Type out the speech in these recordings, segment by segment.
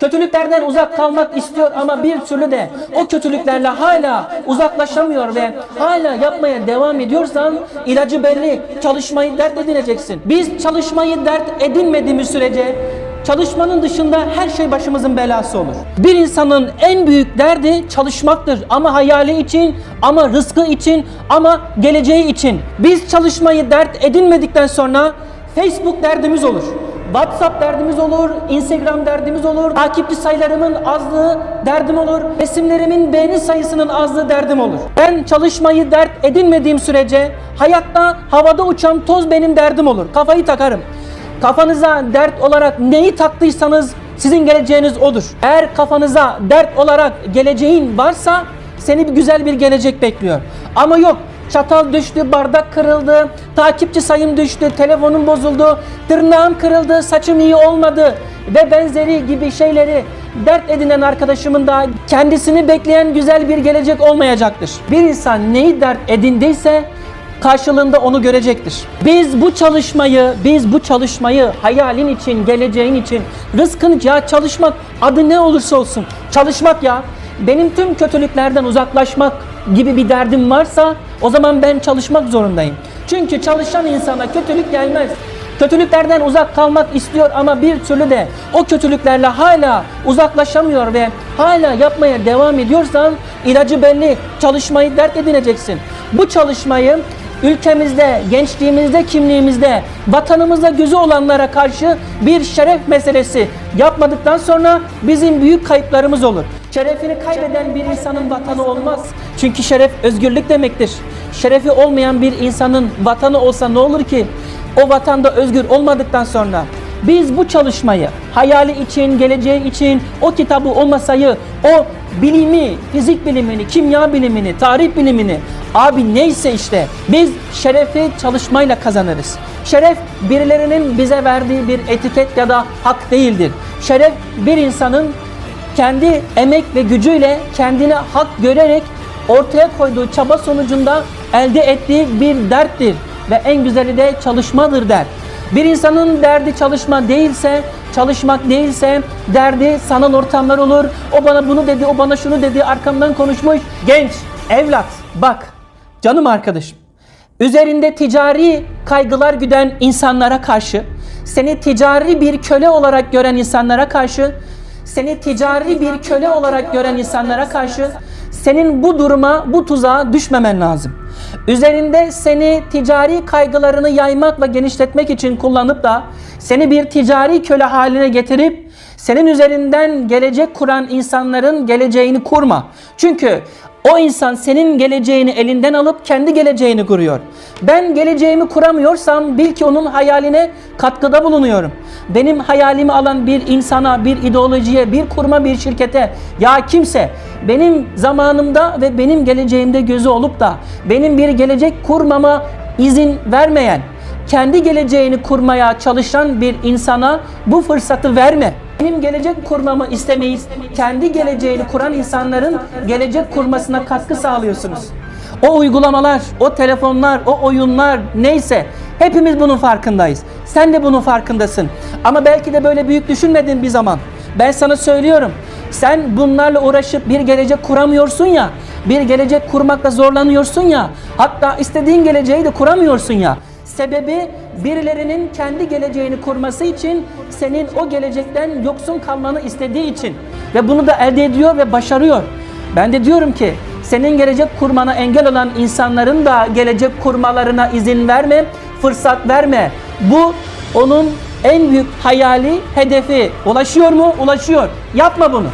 Kötülüklerden uzak kalmak istiyor ama bir türlü de o kötülüklerle hala uzaklaşamıyor ve hala yapmaya devam ediyorsan ilacı belli. Çalışmayı dert edineceksin. Biz çalışmayı dert edinmediğimiz sürece Çalışmanın dışında her şey başımızın belası olur. Bir insanın en büyük derdi çalışmaktır. Ama hayali için, ama rızkı için, ama geleceği için. Biz çalışmayı dert edinmedikten sonra Facebook derdimiz olur. WhatsApp derdimiz olur, Instagram derdimiz olur, takipçi sayılarımın azlığı derdim olur, resimlerimin beğeni sayısının azlığı derdim olur. Ben çalışmayı dert edinmediğim sürece hayatta havada uçan toz benim derdim olur. Kafayı takarım. Kafanıza dert olarak neyi taktıysanız sizin geleceğiniz odur. Eğer kafanıza dert olarak geleceğin varsa seni bir güzel bir gelecek bekliyor. Ama yok çatal düştü, bardak kırıldı, takipçi sayım düştü, telefonum bozuldu, tırnağım kırıldı, saçım iyi olmadı ve benzeri gibi şeyleri dert edinen arkadaşımın da kendisini bekleyen güzel bir gelecek olmayacaktır. Bir insan neyi dert edindiyse karşılığında onu görecektir. Biz bu çalışmayı, biz bu çalışmayı hayalin için, geleceğin için, rızkın ya çalışmak adı ne olursa olsun çalışmak ya. Benim tüm kötülüklerden uzaklaşmak gibi bir derdim varsa o zaman ben çalışmak zorundayım. Çünkü çalışan insana kötülük gelmez. Kötülüklerden uzak kalmak istiyor ama bir türlü de o kötülüklerle hala uzaklaşamıyor ve hala yapmaya devam ediyorsan ilacı belli. Çalışmayı dert edineceksin. Bu çalışmayı ülkemizde, gençliğimizde, kimliğimizde, vatanımızda gözü olanlara karşı bir şeref meselesi yapmadıktan sonra bizim büyük kayıplarımız olur. Şerefini kaybeden bir insanın vatanı olmaz. Çünkü şeref özgürlük demektir. Şerefi olmayan bir insanın vatanı olsa ne olur ki? O vatanda özgür olmadıktan sonra biz bu çalışmayı hayali için, geleceği için o kitabı, o masayı, o bilimi, fizik bilimini, kimya bilimini, tarih bilimini abi neyse işte biz şerefi çalışmayla kazanırız. Şeref birilerinin bize verdiği bir etiket ya da hak değildir. Şeref bir insanın kendi emek ve gücüyle kendine hak görerek ortaya koyduğu çaba sonucunda elde ettiği bir derttir ve en güzeli de çalışmadır der. Bir insanın derdi çalışma değilse, çalışmak değilse derdi sanal ortamlar olur. O bana bunu dedi, o bana şunu dedi, arkamdan konuşmuş. Genç, evlat, bak canım arkadaşım. Üzerinde ticari kaygılar güden insanlara karşı, seni ticari bir köle olarak gören insanlara karşı, seni ticari bir köle olarak gören insanlara karşı senin bu duruma, bu tuzağa düşmemen lazım. Üzerinde seni ticari kaygılarını yaymak ve genişletmek için kullanıp da seni bir ticari köle haline getirip senin üzerinden gelecek kuran insanların geleceğini kurma. Çünkü o insan senin geleceğini elinden alıp kendi geleceğini kuruyor. Ben geleceğimi kuramıyorsam bil ki onun hayaline katkıda bulunuyorum. Benim hayalimi alan bir insana, bir ideolojiye, bir kurma, bir şirkete ya kimse benim zamanımda ve benim geleceğimde gözü olup da benim bir gelecek kurmama izin vermeyen, kendi geleceğini kurmaya çalışan bir insana bu fırsatı verme. Benim gelecek kurmamı istemeyiz. Kendi geleceğini kuran insanların gelecek kurmasına katkı sağlıyorsunuz. O uygulamalar, o telefonlar, o oyunlar neyse hepimiz bunun farkındayız. Sen de bunun farkındasın. Ama belki de böyle büyük düşünmedin bir zaman. Ben sana söylüyorum. Sen bunlarla uğraşıp bir gelecek kuramıyorsun ya. Bir gelecek kurmakla zorlanıyorsun ya. Hatta istediğin geleceği de kuramıyorsun ya. Sebebi birilerinin kendi geleceğini kurması için senin o gelecekten yoksun kalmanı istediği için ve bunu da elde ediyor ve başarıyor. Ben de diyorum ki senin gelecek kurmana engel olan insanların da gelecek kurmalarına izin verme, fırsat verme. Bu onun en büyük hayali, hedefi. Ulaşıyor mu? Ulaşıyor. Yapma bunu.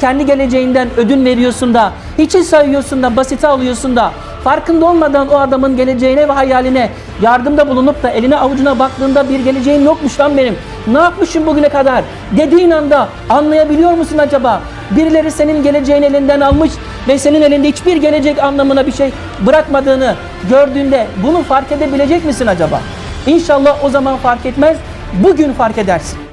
Kendi geleceğinden ödün veriyorsun da, hiçi sayıyorsun da, basite alıyorsun da, farkında olmadan o adamın geleceğine ve hayaline yardımda bulunup da eline avucuna baktığında bir geleceğin yokmuş lan benim. Ne yapmışım bugüne kadar? Dediğin anda anlayabiliyor musun acaba? Birileri senin geleceğin elinden almış ve senin elinde hiçbir gelecek anlamına bir şey bırakmadığını gördüğünde bunu fark edebilecek misin acaba? İnşallah o zaman fark etmez, bugün fark edersin.